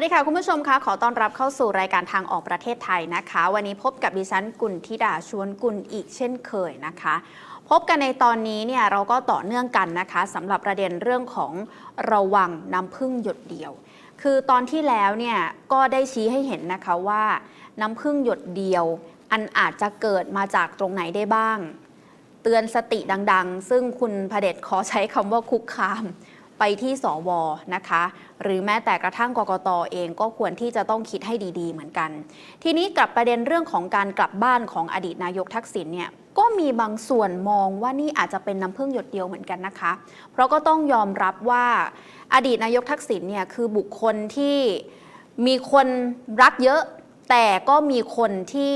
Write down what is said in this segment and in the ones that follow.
สวัสดีค่ะ คุณผู้ชมคะขอต้อนรับเข้าสู่รายการทางออกประเทศไทยนะคะ วันนี้พบกับดิฉันกุลธิดาชวนกุลอีกเช่นเคยนะคะ พบกันในตอนนี้เนี่ยเราก็ต่อเนื่องกันนะคะสำหรับประเด็นเรื่องของระวังน้ำพึ่งหยดเดียว คือตอนที่แล้วเนี่ยก็ได้ชี้ให้เห็นนะคะว่าน้ำพึ่งหยดเดียว อันอาจจะเกิดมาจากตรงไหนได้บ้าง เตือนสติดัง ๆ ซึ่งคุณพเดชขอใช้คำว่าคุกคาม ไปที่สวนะคะ หรือแม้แต่กระทั่งกกตเองก็ควรที่จะต้องคิดให้ดี ๆ เหมือนกัน ทีนี้กลับประเด็นเรื่องของการกลับบ้านของอดีตนายกทักษิณเนี่ยก็มีบางส่วนมองว่านี่อาจจะเป็นน้ำพึ่งหยดเดียวเหมือนกันนะคะ เพราะก็ต้องยอมรับว่าอดีตนายกทักษิณเนี่ยคือบุคคลที่มีคนรักเยอะ แต่ก็มีคนที่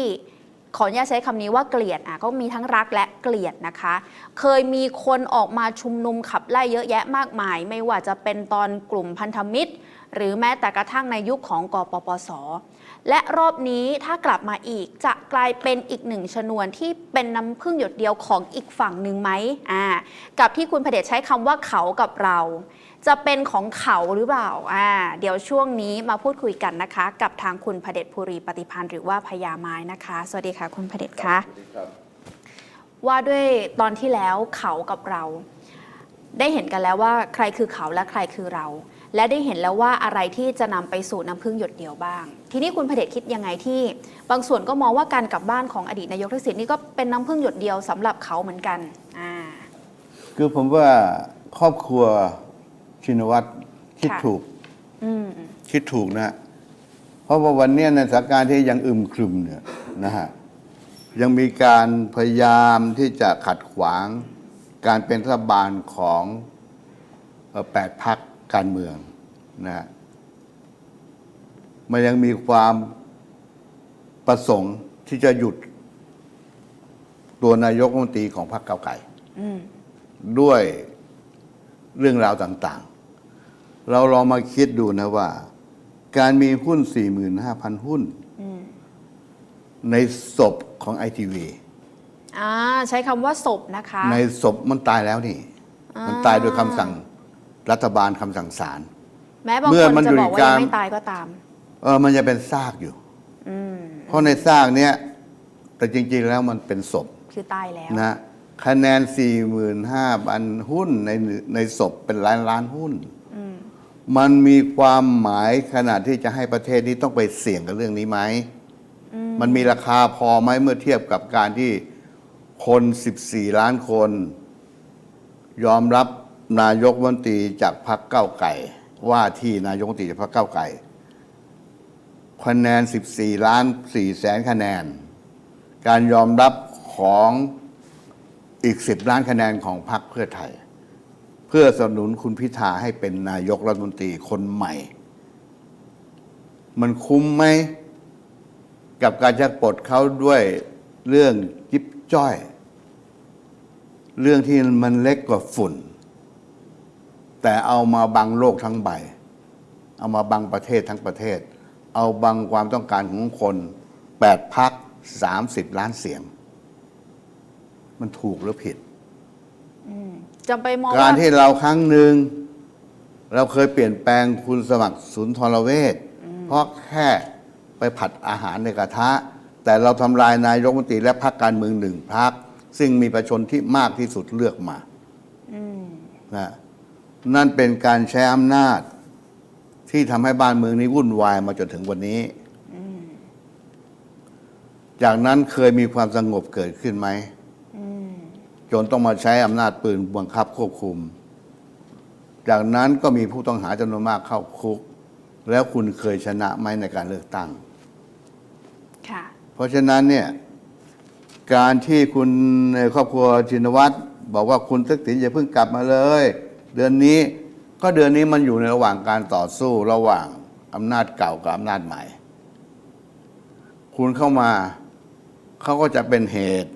ขออนุญาตใช้คำนี้ว่าเกลียดอะก็มีทั้งรักและเกลียดนะคะ เคยมีคนออกมาชุมนุมขับไล่เยอะแยะมากมาย ไม่ว่าจะเป็นตอนกลุ่มพันธมิตร หรือแม้แต่กระทั่งในยุคของกปปส และรอบนี้ถ้ากลับมาอีกจะกลายเป็นอีกหนึ่งชนวนที่เป็นน้ำพึ่งหยดเดียวของอีกฝั่งหนึ่งไหมอ่ากับที่คุณพเดชใช้คำว่าเขากับเรา จะเป็นของเขาหรือเปล่าอ่าเดี๋ยวช่วงนี้มาพูดคุยกันนะคะ กับทางคุณพเดชภูริปฏิพันธ์หรือว่าพญาไม้นะคะ สวัสดีค่ะ คุณพเดชคะว่าด้วยตอนที่แล้วเขากับเรา ได้เห็นกันแล้วว่าใครคือเขาและใครคือเรา และได้เห็นแล้วว่าอะไรที่จะนำไปสู่น้ำพึ่งหยดเดียวบ้าง ทีนี้คุณพเดชคิดยังไงที่ บางส่วนก็มองว่าการกลับบ้านของอดีตนายกทักษิณนี่ก็เป็นน้ำพึ่งหยดเดียวสำหรับเขาเหมือนกันอ่าคือผมว่าครอบครัว ชินวัตรคิดค่ะ ถูก อืม คิดถูกนะ เพราะว่าวันเนี้ยในสถานการณ์ที่ยังอึมครึมเนี่ยนะฮะยังมีการพยายามที่จะขัดขวางการเป็นรัฐบาลของเอ่อแปดพักการเมืองนะฮะมันยังมีความประสงค์ที่จะหยุดตัวนายกรัฐมนตรีของพรรคเก้าวไกลอืม ด้วยเรื่องราวต่างๆ เราลองมาคิดดูนะว่า การมีหุ้น 45,000 หุ้นอืมในศพของไอทีวีอ่าใช้คำว่าศพนะคะ ในศพมันตายแล้วนี่อ่ามัมันตายโดยคำสั่งรัฐบาลคำสั่งศาลแม้บางเมื่คอนมันจะอยู่บอกว่าในยักางรไม่ตายก็ตาม เออมันจะเป็นซากอยู่อืมเพราะในซากเนี้ยแต่จริง ๆ แล้วมันเป็นศพคือตายแล้วนะคะแนน 45,000 หุ้นในในศพเป็นล้านล้านหุ้นอื มมันมีความหมายขนาดที่จะให้ประเทศนี้ต้องไปเสี่ยงกับเรื่องนี้ไหมอืมมันมีราคาพอไหมเมื่อเทียบกับการที่คน 14 ล้านคน ยอมรับนายกรัฐมนตรีจากพรรคเก้าวไก่ ว่าที่นายกรัฐมนตรีจากพรรคเก้าวไก่คะแนน 14 ล้าน 4 แสนคะแนน การยอมรับของอีก 10 ล้านคะแนนของพรรคเพื่อไทยเพื่อสนับสนุนคุณพิธาให้เป็นนายกรัฐมนตรีคนใหม่ มันคุ้มไหม กับการจะปลดเขาด้วยเรื่องยิบจ้อย เรื่องที่มันเล็กกว่าฝุ่น แต่เอามาบังโลกทั้งใบ เอามาบังประเทศทั้งประเทศ เอาบังความต้องการของคนแปดพักสามสิบล้านเสียง มันถูกหรือผิด จำไปมองการว่าที่เราครั้งหนึ่งเราเคยเปลี่ยนแปลงคุณสมัครศูนย์ทรเวชเพราะแค่ไปผัดอาหารในกระทะ แต่เราทำลายนายกรัฐมนตรีและพรรคการเมืองหนึ่งพรรคซึ่งมีประชาชนที่มากที่สุดเลือกมาอืมนะนั่นเป็นการใช้อำนาจ ที่ทำให้บ้านเมืองนี้วุ่นวายมาจนถึงวันนี้จากนั้นเคยมีความสงบเกิดขึ้นไหมอืม จนต้องมาใช้อำนาจปืนบังคับควบคุม จากนั้นก็มีผู้ต้องหาจำนวนมากเข้าคุก แล้วคุณเคยชนะไหมในการเลือกตั้งค่ะเพราะฉะนั้นเนี่ยการที่คุณในครอบครัวชินวัตรบอกว่าคุณทักษิณอย่าเพิ่งกลับมาเลย เดือนนี้ก็เดือนนี้มันอยู่ในระหว่างการต่อสู้ระหว่างอำนาจเก่ากับอำนาจใหม่ คุณเข้ามาเขาก็จะเป็นเหตุ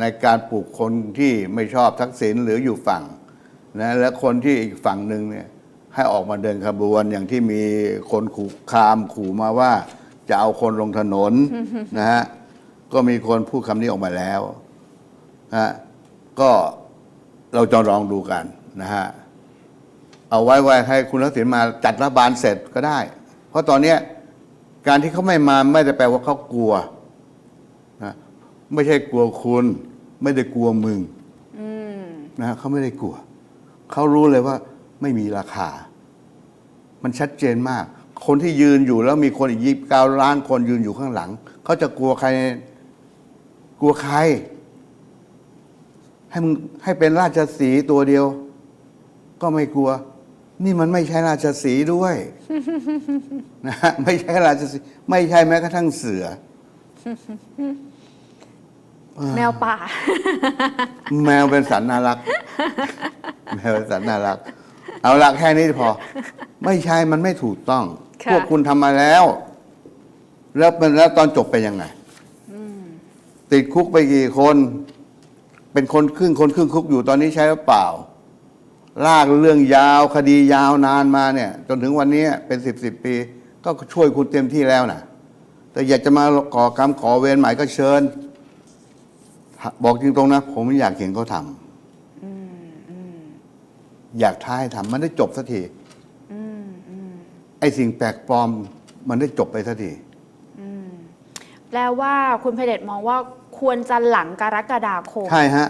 ในการปลูกคนที่ไม่ชอบทักษิณหรืออยู่ฝั่งนะและคนที่อีกฝั่งหนึ่งเนี่ยให้ออกมาเดินขบวนอย่างที่มีคนขู่คามขู่มาว่า จะเอาคนลงถนนนะฮะก็มีคนพูดคำนี้ออกมาแล้วนะฮะก็เราจะลองดูกันนะฮะเอาไว้ไว้ให้คุณทักษิณมาจัดรัฐบาลเสร็จก็ได้ เพราะตอนเนี้ยการที่เขาไม่มาไม่ได้แปลว่าเขากลัวนะ ไม่ใช่กลัวคุณ ไม่ได้กลัวมึงนะเขาไม่ได้กลัว เขารู้เลยว่าไม่มีราคา มันชัดเจนมาก คนที่ยืนอยู่แล้วมีคนอีกยี่เก้าล้านคนยืนอยู่ข้างหลัง เขาจะกลัวใคร กลัวใคร ให้มึงให้เป็นราชสีห์ตัวเดียว ก็ไม่กลัว นี่มันไม่ใช่ราชสีห์ด้วยนะฮะไม่ใช่ราชสีห์ไม่ใช่แม้กระทั่งเสือ แมวป่า แมวเป็นสัตว์น่ารัก แมวเป็นสัตว์น่ารัก เอาละแค่นี้พอ ไม่ใช่มันไม่ถูกต้องค่ะพวกคุณทำมาแล้ว แล้วเป็นแล้วตอนจบไปนยังไงติดคุกไปกี่คน เป็นคนครึ่งคนครึ่งคุกอยู่ตอนนี้ใช้หรือเปล่า ลากเรื่องยาวคดียาวนานมาเนี่ย จนถึงวันนี้เป็นสิบสิบปี ก็ช่วยคุณเต็มที่แล้วนะแต่อยากจะมาก่อกรรมขอเวรใหม่ก็เชิญ บอกจริงตรงๆนะผมอยากเห็นเขาทำอยากท้าให้ทำมันได้จบสักทีไอ้สิ่งแปลกปลอมมันได้จบไปสักทีแปลว่าคุณเพเดชมองว่าควรจะหลังกรกฎาคม ใช่ฮะ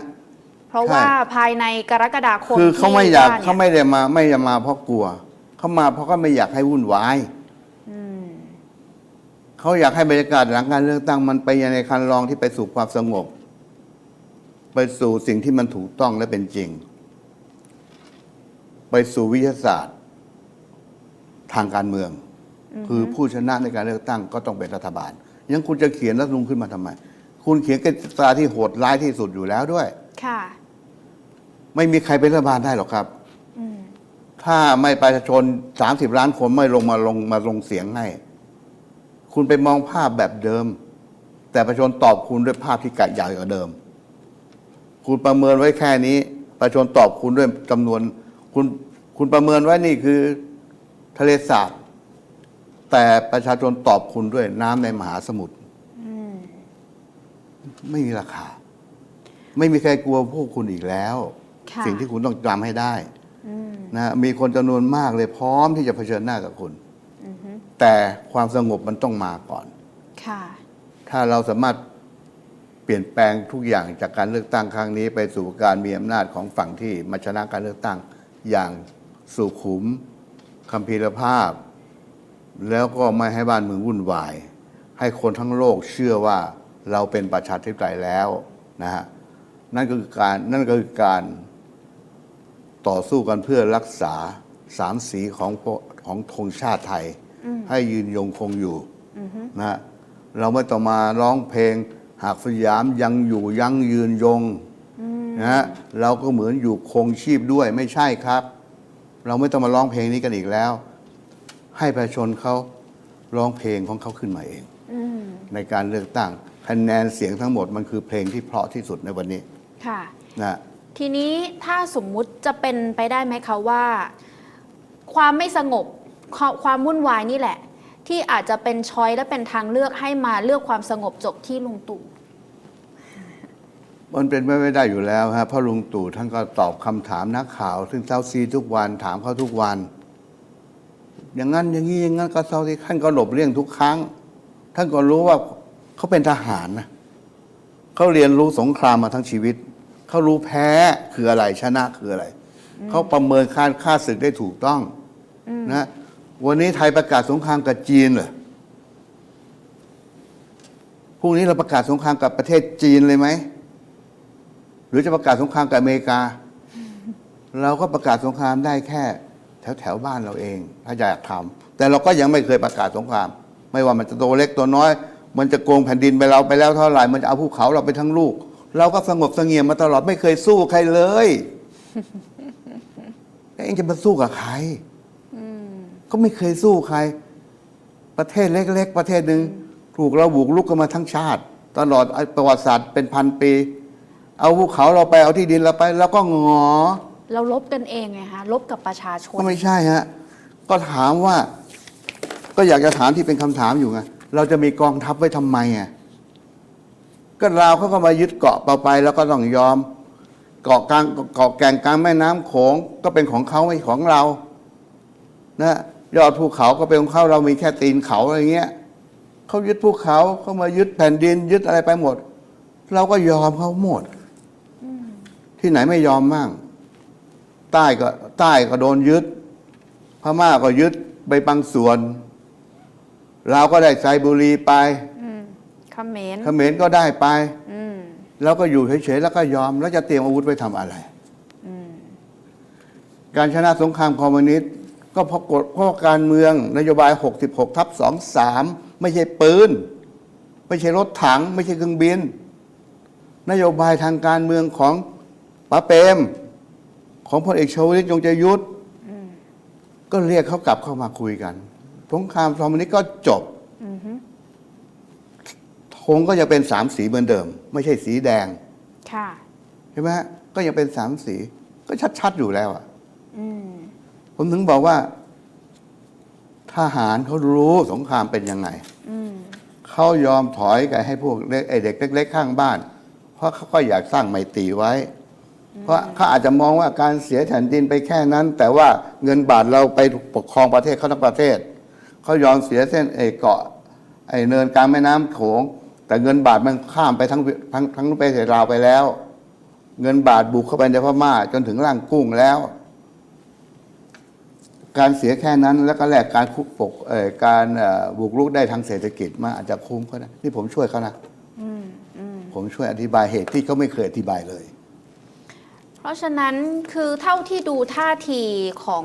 เพราะใช่ว่าภายในกรกฎาคมคือเขาไม่ที่อยากว่นี่เขาไม่ได้มา ไม่ได้มาเพราะกลัว เขามาเพราะเขาไม่อยากให้วุ่นวายเขาอยากให้บรรยากาศหลังการเลือกตั้งมันไปในคันลองที่ไปสู่ความสงบ ไปสู่สิ่งที่มันถูกต้องและเป็นจริง ไปสู่วิทยาศาสตร์ ทางการเมือง คือผู้ชนะในการเลือกตั้งก็ต้องเป็นรัฐบาล ยังคุณจะเขียนรัฐธรรมนูญขึ้นมาทำไม คุณเขียนกติกาที่โหดร้ายที่สุดอยู่แล้วด้วย ค่ะ ไม่มีใครเป็นรัฐบาลได้หรอกครับถ้าไม่ประชาชนสามสิบล้านคนไม่ลงมาลงมาลงเสียงให้ คุณไปมองภาพแบบเดิม แต่ประชาชนตอบคุณด้วยภาพที่กะใหญ่กว่าเดิม คุณประเมินไว้แค่นี้ ประชาชนตอบคุณด้วยจำนวน คุณคุณประเมินไว้นี่คือทะเลสาบแต่ประชาชนตอบคุณด้วยน้ำในมหาสมุทรไม่มีราคา ไม่มีใครกลัวพวกคุณอีกแล้วค่ะสิ่งที่คุณต้องจำให้ได้นะมีคนจำนวนมากเลยพร้อมที่จะเผชิญหน้ากับคุณแต่ความสงบมันต้องมาก่อนค่ะถ้าเราสามารถ เปลี่ยนแปลงทุกอย่างจากการเลือกตั้งครั้งนี้ ไปสู่การมีอำนาจของฝั่งที่มาชนะการเลือกตั้งอย่างสุขุมคัมภีรภาพ แล้วก็ไม่ให้บ้านเมืองวุ่นวาย ให้คนทั้งโลกเชื่อว่าเราเป็นประชาธิปไตยแล้วนะฮะนั่นก็คือการนั่นก็คือการต่อสู้กันเพื่อรักษาสามสีของของธงชาติไทย ให้ยืนยงคงอยู่นะฮะเราไม่ต้องมาร้องเพลง หากสยามยังอยู่ยังยืนยงนะฮะเราก็เหมือนอยู่คงชีพด้วยไม่ใช่ครับ เราไม่ต้องมาร้องเพลงนี้กันอีกแล้ว ให้ประชาชนเขาร้องเพลงของเขาขึ้นมาเองในการเลือกตั้งคะแนนเสียงทั้งหมดมันคือเพลงที่เพราะที่สุดในวันนี้ค่ะนะทีนี้ถ้าสมมุติจะเป็นไปได้ไหมคะว่า ความไม่สงบความความวุ่นวายนี่แหละ ที่อาจจะเป็นช้อยและเป็นทางเลือกให้มาเลือกความสงบจบที่ลุงตู่ มันเป็นไปไม่ได้อยู่แล้วฮะเพราะลุงตู่ท่านก็ตอบคำถามนักข่าว ซึ่งเซาซีทุกวันถามเขาทุกวัน อย่างนั้นอย่างนี้อย่างนั้นก็เซาซีท่านก็หลบเลี่ยงทุกครั้ง ท่านก็รู้ว่าเขาเป็นทหารนะเขาเรียนรู้สงครามมาทั้งชีวิต เขารู้แพ้คืออะไรชนะคืออะไร เขาประเมินค่าค่าศึกได้ถูกต้องนะวันนี้ไทยประกาศสงครามกับจีนเหรอพรุ่งนี้เราประกาศสงครามกับประเทศจีนเลยไหม หรือจะประกาศสงครามกับอเมริกา เราก็ประกาศสงครามได้แค่แถวแถวบ้านเราเอง ถ้าอยากทำแต่เราก็ยังไม่เคยประกาศสงคราม ไม่ว่ามันจะตัวเล็กตัวน้อย มันจะโกงแผ่นดินไปเราไปแล้วเท่าไหร่มันจะเอาภูเขาเราไปทั้งลูก เราก็สงบเสงี่ยมมาตลอดไม่เคยสู้ใครเลยแล้วเองจะมาสู้กับใครก็ไม่เคยสู้ใคร ประเทศเล็ก ๆ ประเทศหนึ่งถูกเราบุกลุกกันมาทั้งชาติ ตลอดประวัติศาสตร์เป็นพันปี เอาภูเขาเราไปเอาที่ดินเราไป แล้วก็งอ เราลบกันเองไงคะลบกับประชาชน ก็ไม่ใช่ฮะ ก็ถามว่า ก็อยากจะถามที่เป็นคำถามอยู่ไงเราจะมีกองทัพไว้ทำไมอะก็ลาวเขาก็มายึดเกาะเราไป แล้วก็ต้องยอม เกาะกลางเกาะแก่งกลางแม่น้ำโขงก็เป็นของเขาไม่ของเรา นะยอดภูเขาก็เป็นของเขาเรามีแค่ตีนเขาอะไรเงี้ยเขายึดภูเขาเขามายึดแผ่นดินยึดอะไรไปหมด เราก็ยอมเขาหมด ที่ไหนไม่ยอมมั่ง ใต้ก็ใต้ก็โดนยึด พม่าก็ยึดไปบางส่วนเราก็ได้ไซบุรีไปอืมเขมรเขมรก็ได้ไปอืมแล้วก็อยู่เฉยๆแล้วก็ยอม แล้วจะเตรียมอาวุธไปทำอะไรการชนะสงครามคอมมิวนิสต์ก็เพราะกฎเพราะการเมืองนโยบาย 66 ทับ 23 ไม่ใช่ปืน ไม่ใช่รถถัง ไม่ใช่เครื่องบิน นโยบายทางการเมืองของ ป๋าเปรมของพลเอกชวลิตยงใจยุทธก็เรียกเขากลับเข้ามาคุยกันสงครามคอมมิวนิสต์ก็จบธงก็ยังเป็นสามสีเหมือนเดิม ไม่ใช่สีแดงค่ะใช่ไหมฮะก็ยังเป็นสามสี ก็ชัดๆอยู่แล้วอะอืมผมถึงบอกว่า ทหารเขารู้สงครามเป็นยังไงอืมเขายอมถอยกันให้พวกเล็กไอเด็กเล็กๆข้างบ้าน เพราะเขาก็อยากสร้างไมตรีไว้ เพราะเขาอาจจะมองว่าการเสียแผ่นดินไปแค่นั้น แต่ว่าเงินบาทเราไปปกครองประเทศเขาทั้งประเทศเขายอมเสียเส้นไอเกาะไอเนินกลางแม่น้ำโขง แต่เงินบาทมันข้ามไปทั้งทั้งทั้งประเทศลาวไปแล้ว เงินบาทบุกเข้าไปในพม่าจนถึงร่างกุ้งแล้ว การเสียแค่นั้นแล้วก็แลกการคุกปกเอ่อการเอ่อบุกรุกได้ทางเศรษฐกิจมาอาจจะคุ้มเขานะนี่ผมช่วยเขานะอืมอืมผมช่วยอธิบายเหตุที่เขาไม่เคยอธิบายเลยเพ ราะฉะนั้นคือเท่าที่ดูท่าทีของ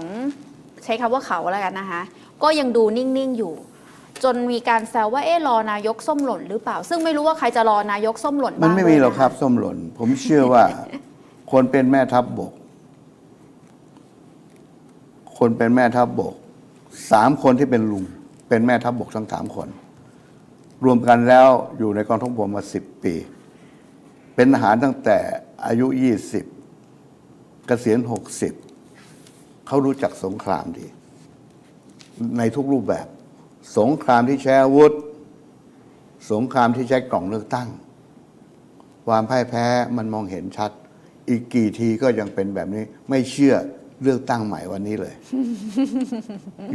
ใช้คำว่าเขาแล้วกันนะคะ ก็ยังดูนิ่ง ๆ อยู่ จนมีการแซวว่าเอ๊ะรอนายกส้มหล่นหรือเปล่า ซึ่งไม่รู้ว่าใครจะรอนายกส้มหล่นมันบ้างไม่มีด้วยหรอกนะะครับ ส้มหล่น ผมเชื่อว่า คนเป็นแม่ทัพบบก คนเป็นแม่ทัพบบกสามคนที่เป็นลุง เป็นแม่ทัพบบกทั้งสามคน รวมกันแล้วอยู่ในกองทัพบกมาสิบปี เป็นทหารตั้งแต่อายุยี่สิบ เกษียณหกสิบเขารู้จักสงครามดี ในทุกรูปแบบ สงครามที่ใช้อาวุธ สงครามที่ใช้กล่องเลือกตั้ง ความพ่ายแพ้มันมองเห็นชัด อีกกี่ทีก็ยังเป็นแบบนี้ ไม่เชื่อเลือกตั้งใหม่วันนี้เลย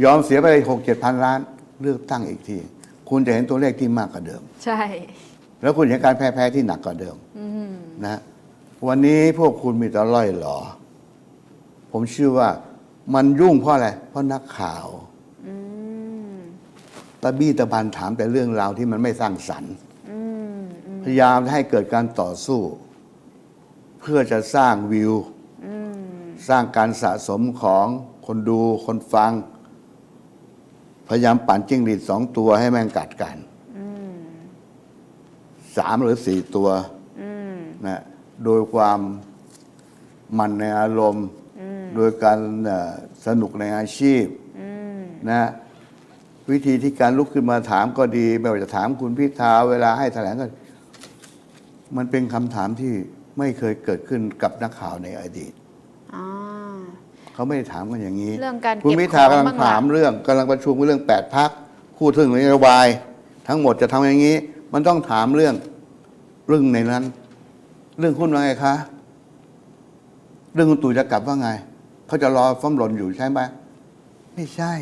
ยอมเสียไปหกเจ็ดพันล้าน เลือกตั้งอีกที คุณจะเห็นตัวเลขที่มากกว่าเดิม ใช่ แล้วคุณเห็นการแพ้แพ้ที่หนักกว่าเดิมนะ วันนี้พวกคุณมีแต่ล่อยหลอผมเชื่อว่ามันยุ่งเพราะอะไร เพราะนักข่าวตะบี้ตะบันถามแต่เรื่องราวที่มันไม่สร้างสรรค์พยายามให้เกิดการต่อสู้ เพื่อจะสร้างวิว สร้างการสะสมของคนดูคนฟัง พยายามปั่นจิ้งหรีดสองตัวให้แม่งกัดกันสามหรือสี่ตัวนะ โดยความมันในอารมณ์ โดยการเอ่อสนุกในอาชีพนะวิธีที่การลุกขึ้นมาถามก็ดีไม่ว่าจะถามคุณพิธาเวลาให้แถลงก็มันเป็นคำถามที่ไม่เคยเกิดขึ้นกับนักข่าวในอดีตอ่าเขาไม่ได้ถามกันอย่างนี้เรื่องการเก็บคุณพิธากำลังของบ้างล่ะถามเรื่องกำลังประชุมเรื่องแปดพักคู่ถึงนโยบาย ทั้งหมดจะทำอย่างนี้ มันต้องถามเรื่องเรื่องในนั้น เรื่องคุณว่าไงคะ เรื่องคุณตู่จะกลับว่าไง เขาจะรอฟ้อมหล่นอยู่ใช่ไหมไม่ใช่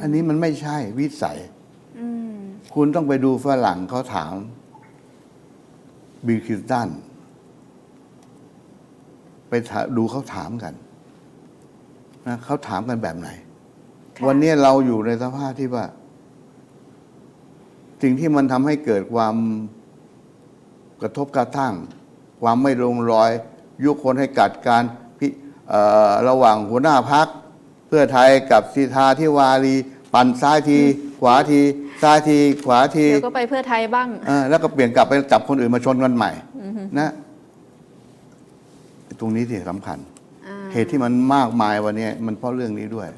อันนี้มันไม่ใช่วิสัยอืมคุณต้องไปดูฝรั่งเขาถามบิลคินตันไปถาดูเขาถามกันนะเขาถามกันแบบไหนค่ะวันนี้เราอยู่ในสภาพที่ว่า สิ่งที่มันทำให้เกิดความกระทบกระทั่ง ความไม่ลงรอย ยุคนให้กัดการพิเอ่อระหว่างหัวหน้าพัก เพื่อไทยกับสีทาที่วารีปั่นซ้ายที ขวาที ซ้ายที ขวาทีเดี๋ยวก็ไปเพื่อไทยบ้างเออแล้วก็เปลี่ยนกลับไปจับคนอื่นมาชนกันใหม่นะตรงนี้ที่สำคัญอ่าเหตุที่มันมากมายวันนี้มันเพราะเรื่องนี้ด้วย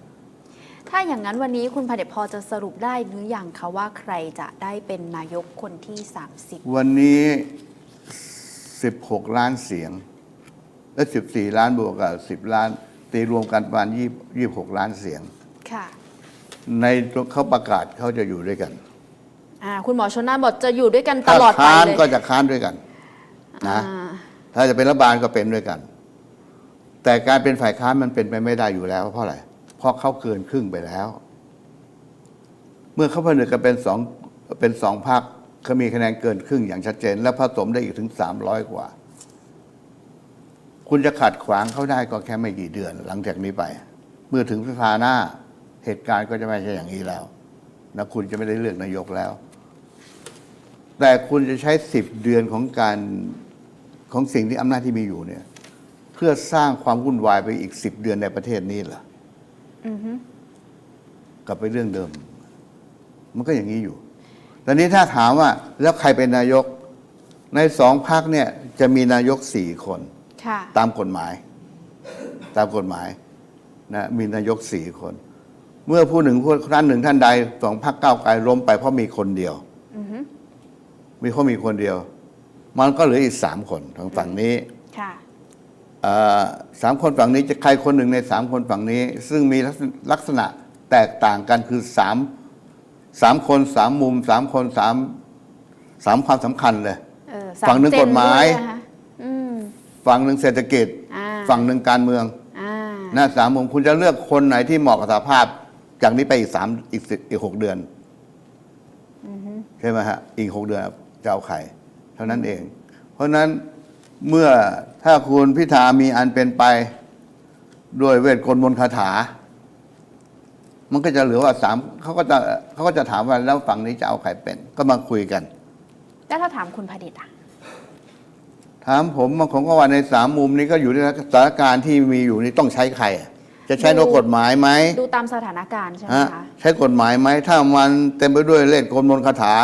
ถ้าอย่างนั้นวันนี้คุณพเดชพอจะสรุปได้หรือยังคะว่าใครจะได้เป็นนายกคนที่ 30 วันนี้ 16 ล้านเสียง และ 14 ล้านบวกกับ 10 ล้าน ตีรวมกันประมาณ20 26 ล้านเสียง ค่ะ ในเขาประกาศเขาจะอยู่ด้วยกันอ่าคุณหมอชนน่านบอกจะอยู่ด้วยกันตถ้าลอดไปค้านเลยก็จะค้านด้วยกัน นะ อ่าถ้าจะเป็นรัฐบาลก็เป็นด้วยกัน แต่การเป็นฝ่ายค้านมันเป็นไปไม่ได้อยู่แล้ว เพราะอะไร เพราะเขาเกินครึ่งไปแล้ว เมื่อเขาผนึกกันเป็นสองเป็นสองพรรค เขามีคะแนนเกินครึ่งอย่างชัดเจน และผสมได้อีกถึงสามร้อยกว่า คุณจะขัดขวางเขาได้ก็แค่ไม่กี่เดือน หลังจากนี้ไป เมื่อถึงสภาหน้า เหตุการณ์ก็จะไม่ใช่อย่างนี้แล้วนะคุณจะไม่ได้เลือกนายกแล้ว แต่คุณจะใช้สิบเดือนของการของสิ่งที่อำนาจที่มีอยู่เนี่ย เพื่อสร้างความวุ่นวายไปอีกสิบเดือนในประเทศนี้เหรออือฮึกลับไปเรื่องเดิม มันก็อย่างนี้อยู่ ตอนนี้ถ้าถามว่าแล้วใครเป็นนายก ในสองพักเนี่ยจะมีนายกสี่คนค่ะตามกฎหมาย ตามกฎหมายนะมีนายกสี่คน เมื่อผู้หนึ่งผู้ท่านหนึ่งท่านใดสองพักเก้าวไกลล้มไปเพราะมีคนเดียวอือฮึมีเพราะมีคนเดียว มันก็เหลืออีกสามคนทางฝั่งนี้ค่ะเอ่อสามคนฝั่งนี้จะใครคนหนึ่งในสามคนฝั่งนี้ ซึ่งมีลักษณะลักษณะแตกต่างกันคือสาม สามคนสามมุมสามคนสามสามความสำคัญเลย เออฝั่งหนึ่งสจกฎหมายด้วนะคะอืมฝั่งหนึ่งเศรษฐกิจ อ่าฝั่งหนึ่งการเมืองอ่านะสามมุมคุณจะเลือกคนไหนที่เหมาะกับสภาพ จากนี้ไปอีกสามอีกสิอีกหกเดือนใช่ไหมฮะอีกหกเดือนจะเอาใครเท่านั้นเอง เพราะฉะนั้นเมื่อถ้าคุณพิธามีอันเป็นไปด้วยเวทกลมนต์คาถา มันก็จะเหลือว่าสามเขาก็จะเขาก็จะถามว่าแล้วฝั่งนี้จะเอาใครเป็น ก็มาคุยกัน แล้วถ้าถามคุณพดิษฐ์อะถามผมบางคนก็ว่าในสามมุมนี้ก็อยู่ในสถานการณ์ที่มีอยู่นี่ต้องใช้ใครอะจะใช้นกกฎหมายไหมดูตามสถานการณ์ใช่ไหมฮะคะ ใช้กฎหมายไหมถ้ามันเต็มไปด้วยเลขกลมนต์คาถา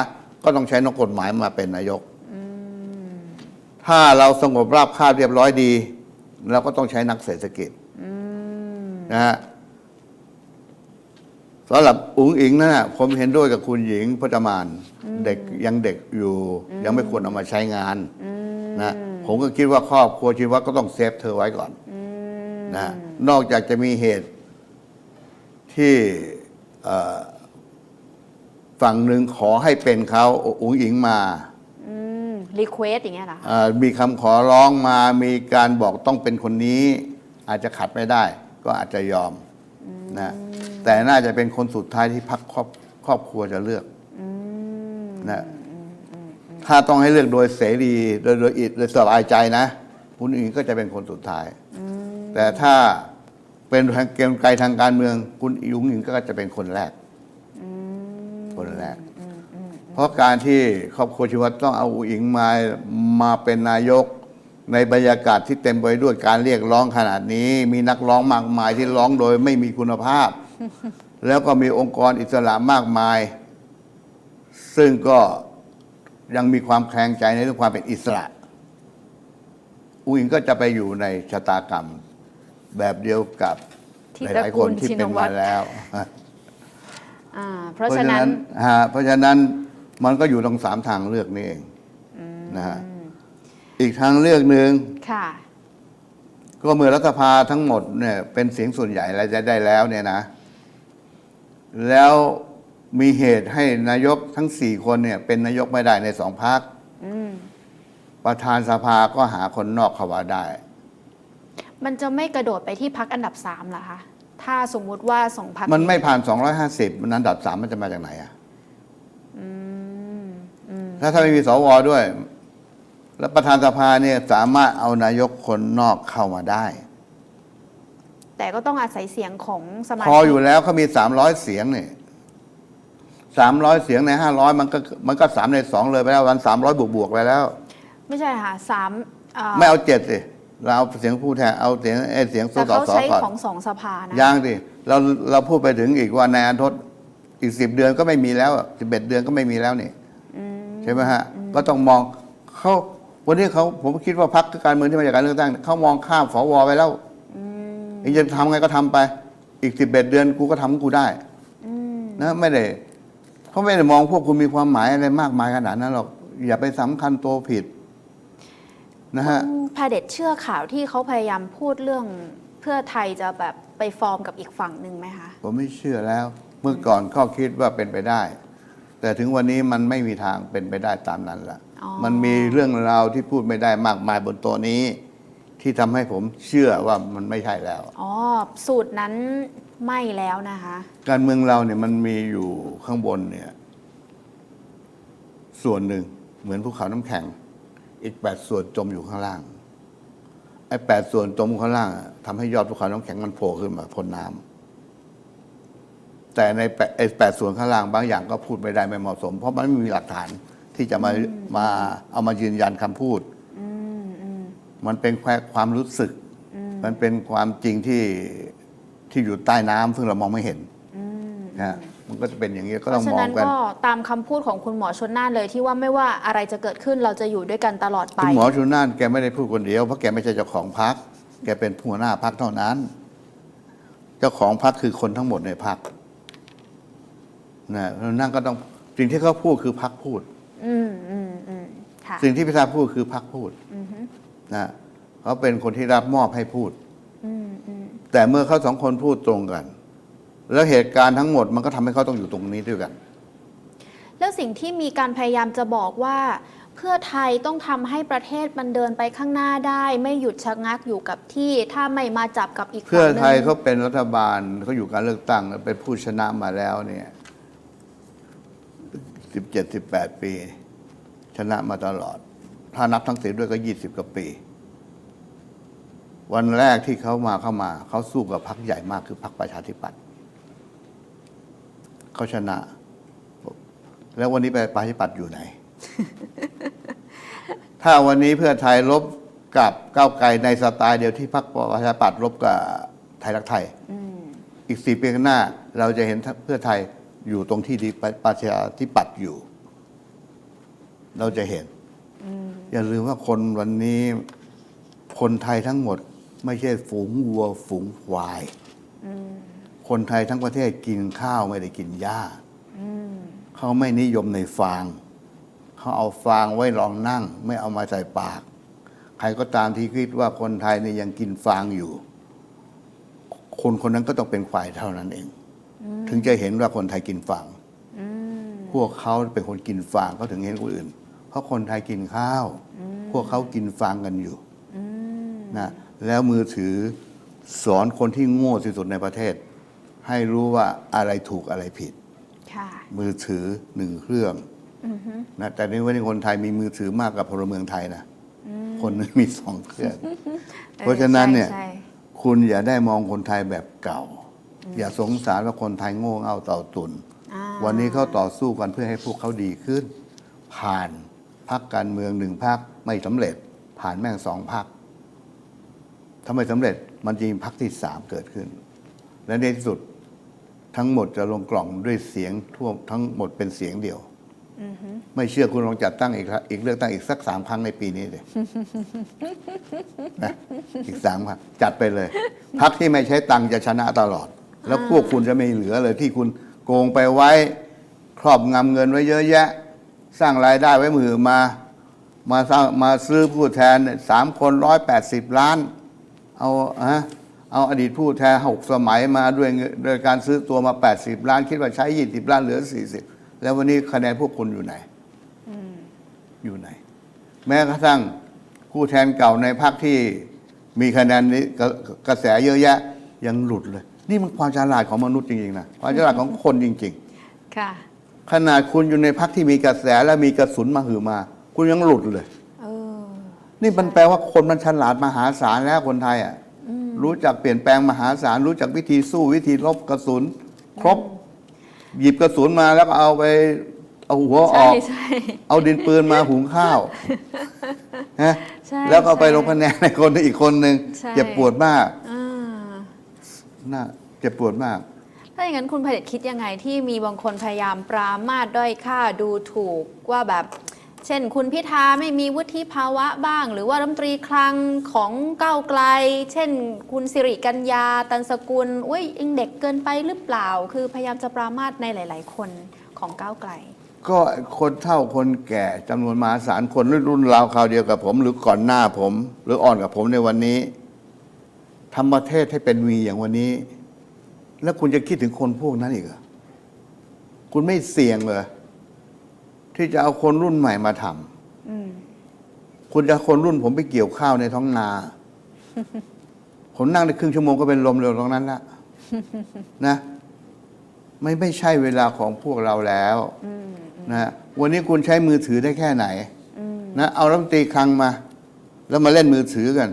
ก็ต้องใช้นกกฎหมายมาเป็นนายกถ้าเราสงบราบคาบเรียบร้อยดี เราก็ต้องใช้นักเศรษฐกิจนะฮะ สำหรับอุ๋งอิงนั่นนะผมเห็นด้วยกับคุณหญิงพจมานเด็กยังเด็กอยู่ ยังไม่ควรเอามาใช้งานนะผมก็คิดว่าครอบครัวชีวะก็ต้องเซฟเธอไว้ก่อนนะนอกจากจะมีเหตุที่เอ่อฝั่งหนึ่งขอให้เป็นเขาอุ๋งอิงมาอืมรีเควสอย่างเงี้ยเหรอคะเอ่อมีคำขอร้องมามีการบอกต้องเป็นคนนี้ อาจจะขัดไม่ได้ ก็อาจจะยอมนะ แต่น่าจะเป็นคนสุดท้ายที่พักครอบครอบครัวจะเลือกนะถ้าต้องให้เลือกโดยเสรีโดยโดยอิโดยสบายใจนะคุณอิงก็จะเป็นคนสุดท้าย แต่ถ้าเป็นทางเกมไกลทางการเมือง คุณอิงอิงก็จะเป็นคนแรกคนแรก เพราะการที่ครอบครัวชีวัตต้องเอาอุ๋งอิงมามาเป็นนายกในบรรยากาศที่เต็มไปด้วยการเรียกร้องขนาดนี้ มีนักร้องมากมายที่ร้องโดยไม่มีคุณภาพ แล้วก็มีองค์กรอิสระมากมาย ซึ่งก็ยังมีความแคลงใจในเรื่องความเป็นอิสระ อุ๋งอิงก็จะไปอยู่ในชะตากรรม แบบเดียวกับที่หตระลายๆกูคลนที่ชินเป็นวัมาตรแล้วอ่าเพราะฉะนั้นฮะเพราะฉะนั้นมันก็อยู่ตรงสามทางเลือกนี่เองนะฮะอีกทางเลือกหนึ่งค่ะก็เมื่อรัฐสภาทั้งหมดเนี่ยเป็นเสียงส่วนใหญ่แล้วจะได้แล้วเนี่ยนะ แล้วมีเหตุให้นายกทั้งสี่คนเนี่ย เป็นนายกไม่ได้ในสองพักอืมประธานสภาก็หาคนนอกเข้ามาได้ มันจะไม่กระโดดไปที่พักอันดับสามเหรอคะถ้าสมมุติว่าสองพักมันไม่ผ่าน 250 มันอันดับสามมันจะมาจากไหนอะอืมอืมถ้าถ้าไม่มีสวด้วย แล้วประธานสภาเนี่ยสามารถเอานายกคนนอกเข้ามาได้ แต่ก็ต้องอาศัยเสียงของสมาพอชิกอยู่แล้วเขามีสามร้อยเสียงเนี่ยสามร้อยเสียงในห้าร้อยมันก็มันก็สามในสองเลยไปแล้ววันสามร้อยบวกบวกๆไปแล้ว ไม่ใช่ค่ะสามเอ่อไม่เอาเจ็ดสิเราเอาเสียงผู้แทนเอาเสียงไอ้เสียงสแต่สเขาสใช้ก่อนของสองสภานะยังสิเราเราพูดไปถึงอีกว่าในอนาคตอีกสิบเดือนก็ไม่มีแล้วสิบเอ็ดเดือนก็ไม่มีแล้วนี่อืมใช่ไหมฮะ ก็ต้องมองเขาวันนี้เขาผมคิดว่าพรรคการเมืองที่มาจากการเลือกตั้งเขามองข้ามสวไปแล้ว อืมอีกจะทำไงก็ทำไป อีกสิบเอ็ดเดือนกูก็ทำของกูได้อืมนะไม่ได้เขาไม่ได้มองพวกคุณมีความหมายอะไรมากมายขนาดนั้นหรอก อย่าไปสำคัญตัวผิด นะฮะคุณพาเดชเชื่อข่าวที่เขาพยายามพูดเรื่องเพื่อไทยจะแบบไปฟอร์มกับอีกฝั่งหนึ่งไหมคะผมไม่เชื่อแล้ว เมื่อก่อนก็คิดว่าเป็นไปได้ แต่ถึงวันนี้มันไม่มีทางเป็นไปได้ตามนั้นละอ๋อมันมีเรื่องราวที่พูดไม่ได้มากมายบนตัวนี้ ที่ทำให้ผมเชื่อว่ามันไม่ใช่แล้ว อ๋อ สูตรนั้นไม่แล้วนะคะ การเมืองเราเนี่ยมันมีอยู่ข้างบนเนี่ย ส่วนหนึ่งเหมือนภูเขาน้ำแข็ง อีกแปดส่วนจมอยู่ข้างล่าง ไอ้แปดส่วนจมข้างล่างอะทำให้ยอดภูเขาน้ำแข็งมันโผล่ขึ้นมาพ้นน้ำแต่ในแปดไอ้แปดส่วนข้างล่างบางอย่างก็พูดไม่ได้ไม่เหมาะสม เพราะมันไม่มีหลักฐานที่จะมามาเอามายืนยันคำพูดอืมอื มมันเป็นแค่ความรู้สึก มันเป็นความจริงที่ที่อยู่ใต้น้ำซึ่งเรามองไม่เห็นอืมนะฮะมันก็จะเป็นอย่างนี้ก็เพต้องราะฉะมองนั้นกัน ก็ตามคำพูดของคุณหมอชนน่านเลยที่ว่าไม่ว่าอะไรจะเกิดขึ้นเราจะอยู่ด้วยกันตลอดไป คุณหมอชุนน่านแกไม่ได้พูดคนเดียวเพราะแกไม่ใช่เจ้าของพัก แกเป็นผู้หัวหน้าพักเท่านั้น เจ้าของพักคือคนทั้งหมดในพักนะแล้วนั่นก็ต้องสิ่งที่เขาพูดคือพักพูด อืมอืมอืมค่ะ สิ่งที่พิธาพูดคือพักพูด อือฮึ นะเขาเป็นคนที่รับมอบให้พูดอืมอืมแต่เมื่อเขาสองคนพูดตรงกัน แล้วเหตุการณ์ทั้งหมดมันก็ทำให้เขาต้องอยู่ตรงนี้ด้วยกัน แล้วสิ่งที่มีการพยายามจะบอกว่า เพื่อไทยต้องทำให้ประเทศมันเดินไปข้างหน้าได้ ไม่หยุดชะงักอยู่กับที่ ถ้าไม่มาจับกับอีกเพื่อฝั่งหนึ่งไทยเขาเป็นรัฐบาลเขาอยู่การเลือกตั้งแล้วเป็นผู้ชนะมาแล้วเนี่ยสิบเจ็ดสิบแปดปี ชนะมาตลอด ถ้านับทั้งเสียงด้วยก็ยี่สิบกว่าปี วันแรกที่เขามาเข้ามา เขาสู้กับพรรคใหญ่มากคือพรรคประชาธิปัตย์เขาชนะ แล้ววันนี้ไปประชาธิปัตย์อยู่ไหน ถ้าวันนี้เพื่อไทยลบกับก้าวไกลในสไตล์เดียวที่พรรคประชาธิปัตย์ลบกับไทยรักไทยอืมอีกสี่ปีข้างหน้า เราจะเห็นเพื่อไทยอยู่ตรงที่ดีประชาธิปัตย์อยู่ เราจะเห็น อย่าลืมว่าคนวันนี้คนไทยทั้งหมด ไม่ใช่ฝูงวัวฝูงควาย คนไทยทั้งประเทศกินข้าวไม่ได้กินหญ้าเขาไม่นิยมในฟาง เขาเอาฟางไว้รองนั่ง ไม่เอามาใส่ปาก ใครก็ตามที่คิดว่าคนไทยเนี่ยยังกินฟางอยู่ คนคนนั้นก็ต้องเป็นควายเท่านั้นเอง ถึงจะเห็นว่าคนไทยกินฟางอืมพวกเขาเป็นคนกินฟางเขาถึงเห็นคนอื่น เพราะคนไทยกินข้าว พวกเขากินฟางกันอยู่อืมนะแล้วมือถือสอนคนที่โง่ที่สุดในประเทศ ให้รู้ว่าอะไรถูกอะไรผิดค่ะมือถือหนึ่งเครื่องอือฮึนะแต่ในวันนี้คนไทยมีมือถือมากกว่าพลเมืองไทยนะคนหนึงมีสองเครื่อง เพราะฉะนั้นเนี่ยใช่ใช่คุณอย่าได้มองคนไทยแบบเก่า อย่าสงสารว่าคนไทยโง่เง่าเต่าตุนอ่าวันนี้เขาต่อสู้กันเพื่อให้พวกเขาดีขึ้น ผ่าน พักการเมืองหนึ่งพักไม่สำเร็จ ผ่านแม่งสองพักถ้าไม่สำเร็จมันจะมีพักที่สามเกิดขึ้น และในที่สุดทั้งหมดจะลงกล่องด้วยเสียงทั่วทั้งหมดเป็นเสียงเดียวไม่เชื่อคุณลองจัดตั้งอีกครั้งอีกเลือกตั้งอีกสักสามครั้งในปีนี้เลยนะอีกสามครั้งจัดไปเลยพักที่ไม่ใช้ตังค์จะชนะตลอด แล้วพวกคุณจะไม่เหลือเลยที่คุณโกงไปไว้ ครอบงำเงินไว้เยอะแยะ สร้างรายได้ไว้มือมา มาสร้างมาซื้อผู้แทนเนี่ยสามคนร้อยแปดสิบล้าน เอาฮะเอาอดีตผู้แทนหกสมัยมาด้วยเงินโดยการซื้อตัวมา 80 ล้าน คิดว่าใช้ 20 ล้านเหลือ 40 แล้ววันนี้คะแนนพวกคุณอยู่ไหนอยู่ไหน แม้กระทั่งผู้แทนเก่าในพรรคที่มีคะแนนนี้กระกระแสเยอะแยะ ยังหลุดเลย นี่มันความฉลาดของมนุษย์จริงๆนะความฉลาดของคนจริงค่ะๆ ขนาดคุณอยู่ในพรรคที่มีกระแสและมีกระสุนมาหือมา คุณยังหลุดเลย เออ นี่มันแปลว่าคนมันฉลาดมหาศาลแล้วคนไทยอะรู้จักเปลี่ยนแปลงมหาศาลรู้จักวิธีสู้วิธีลบกระสุน ครบ หยิบกระสุนมาแล้วก็เอาไป เอาหัวอใช่อก ใช่ เอาดินปืนมาหุงข้าวฮะใช่แล้วก็เอาไปใช่ลงคะแนนในคนอีกคนหนึ่งใช่ เจ็บปวดมากอ่า น่าเจ็บปวดมาก ถ้าอย่างนั้นคุณเผด็จคิดยังไงที่มีบางคนพยายามปรามาสด้อยค่าดูถูกว่าแบบ เช่น คุณพิธาไม่มีวุฒิภาวะบ้าง หรือว่ารัฐมนตรีคลังของก้าวไกล เช่น คุณสิริกัญญาตันสกุลอุ้ยยังเด็กเกินไปหรือเปล่า คือพยายามจะปรามาสในหลาย ๆ คนของก้าวไกล ก็คนเฒ่าคนแก่จำนวนมหาศาลคนรุ่นรุ่นราวคราวเดียวกับผม หรือก่อนหน้าผม หรืออ่อนกับผมในวันนี้ทำประเทศให้เป็นวีอย่างวันนี้ แล้วคุณจะคิดถึงคนพวกนั้นอีกเหรอคุณไม่เสี่ยงเลยที่จะเอาคนรุ่นใหม่มาทำอืมคุณจะคนรุ่นผมไปเกี่ยวข้าวในท้องนา ผมนั่งได้ครึ่งชั่วโมงก็เป็นลมเร็วตรงนั้นละนะไม่ไม่ใช่เวลาของพวกเราแล้วอืมนะวันนี้คุณใช้มือถือได้แค่ไหนอืมนะเอารัฐมนตรีคลังมา แล้วมาเล่นมือถือกัน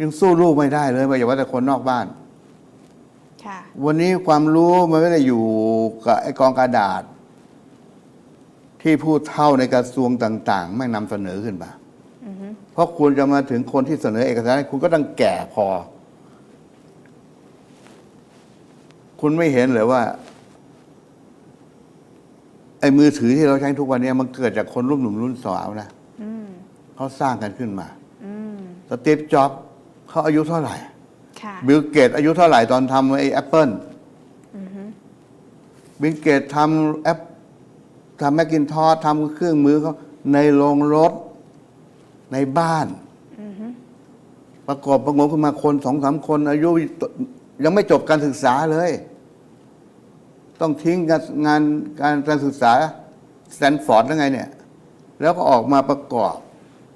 ยังสู้ลูกไม่ได้เลยไม่อย่าว่าแต่คนนอกบ้านค่ะ วันนี้ความรู้มันไม่ได้อยู่กับไอ้กองกระดาษ ที่ผู้เท่าในกระทรวงต่าง ๆ ไม่นำเสนอขึ้นมาอือฮึเพราะคุณจะมาถึงคนที่เสนอเอกสารให้คุณก็ต้องแก่พอ คุณไม่เห็นเหรือว่า ไอ้มือถือที่เราใช้ทุกวันนี้มันเกิดจากคนรุ่นหนุ่มรุ่นสาวนะอืมเขาสร้างกันขึ้นมาอืมสตีฟจ็อบส์เขาอายุเท่าไหร่ค่ะ บิลเกตอายุเท่าไหร่ตอนทำไอ้แอปเปิลอือฮึบิลเกตทำแอปทำแมคกินทอสทำเครื่องมือเขาในโรงรถในบ้านอือฮึประกอบประงมขึ้นมาคนสองสามคน อายุยังไม่จบการศึกษาเลย ต้องทิ้งงานงานการการศึกษาสแตนฟอร์ดแล้วไงเนี่ย แล้วก็ออกมาประกอบ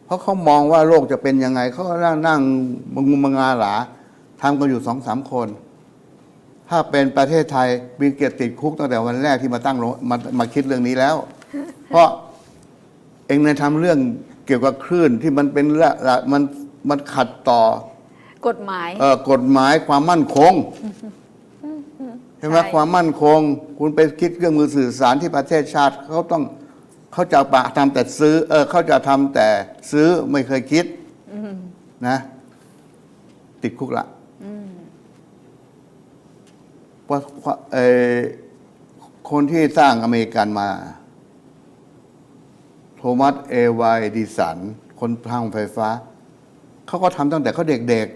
เพราะเขามองว่าโลกจะเป็นยังไง เขาก็นั่งนั่งมงุมมงาหลา ทำกันอยู่สองสามคน ถ้าเป็นประเทศไทยบิลเกตติดคุกตั้งแต่วันแรกที่มาตั้งโรงมามาคิดเรื่องนี้แล้ว เพราะเองในยทำเรื่องเกี่ยวกับคลื่นที่มันเป็นละละมันมันขัดต่อ กฎหมายเอ่อกฎหมายความมั่นคงใช่ไหมใช่ความมั่นคง คุณไปคิดเครื่องมือสื่อสารที่ประเทศชาติเขาต้องเขาจะปะทำแต่ซื้อ เออเขาจะทำแต่ซื้อไม่เคยคิดอืมนะ ติดคุกละอืม เพราเออคนที่สร้างอเมริกันมา โทมัสเอวายดิสัน คนทางไฟฟ้า เขาก็ทำตั้งแต่เขาเด็ก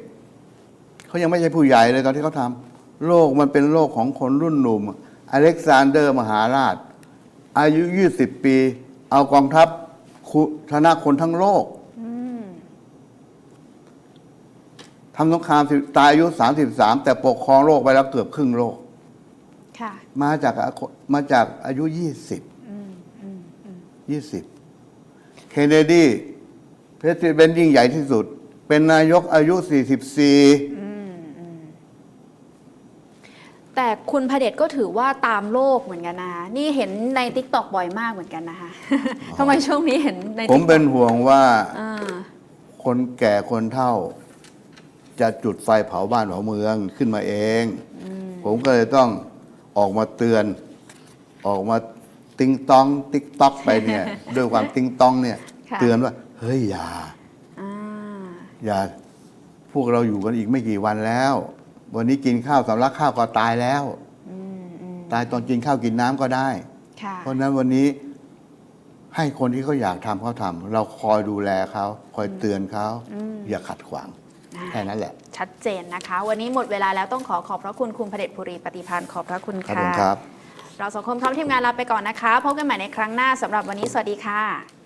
ๆ เขายังไม่ใช่ผู้ใหญ่เลยตอนที่เขาทำโลกมันเป็นโลกของคนรุ่นหนุ่ม อเล็กซานเดอร์มหาราช อายุ 20 ปี เอากองทัพชนะคนทั้งโลก อืม ทำสงครามสิตายอายุ 33 แต่ปกครองโลกไปแล้วเกือบครึ่งโลก ค่ะ มาจากมาจากอายุ 20อืมอืมอืม20 เคนเนดีเพรสิดเนนยิ่งใหญ่ที่สุด เป็นนายกอายุ 44อืมอืมแต่คุณพระเดชก็ถือว่าตามโลกเหมือนกันนะคะนี่เห็นในทิกตอกบ่อยมากเหมือนกันนะคะทำไมช่วงนี้เห็นในผมเป็นห่วงว่าอ่าคนแก่คนเฒ่า จะจุดไฟเผาบ้านเผาเมืองขึ้นมาเอง ผมก็เลยต้องออกมาเตือน ออกมาติงตอง ติ๊กตอกไปเนี่ย ด้วยความติงตองเนี่ยค่ะเตือนว่า เฮ้ยอย่าอ่าอย่า พวกเราอยู่กันอีกไม่กี่วันแล้ว วันนี้กินข้าวสำลักข้าวก็ตายแล้วอืมอืมตายตอนกินข้าวกินน้ำก็ได้ค่ะเพราะฉะนั้นวันนี้ให้คนที่เขาอยากทำเขาทำเราคอยดูแลเขา คอยเตือนเขาอืมอย่าขัดขวางอ่า แค่นั้นแหละ ชัดเจนนะคะ วันนี้หมดเวลาแล้วต้องขอขอบพระคุณคุณพระเดชภูริปฏิพันธ์ขอบพระคุณครับค่ะผมครับ เราสองคนพร้อมทีมงานลาไปก่อนนะคะ พบกันใหม่ในครั้งหน้าสำหรับวันนี้สวัสดีค่ะ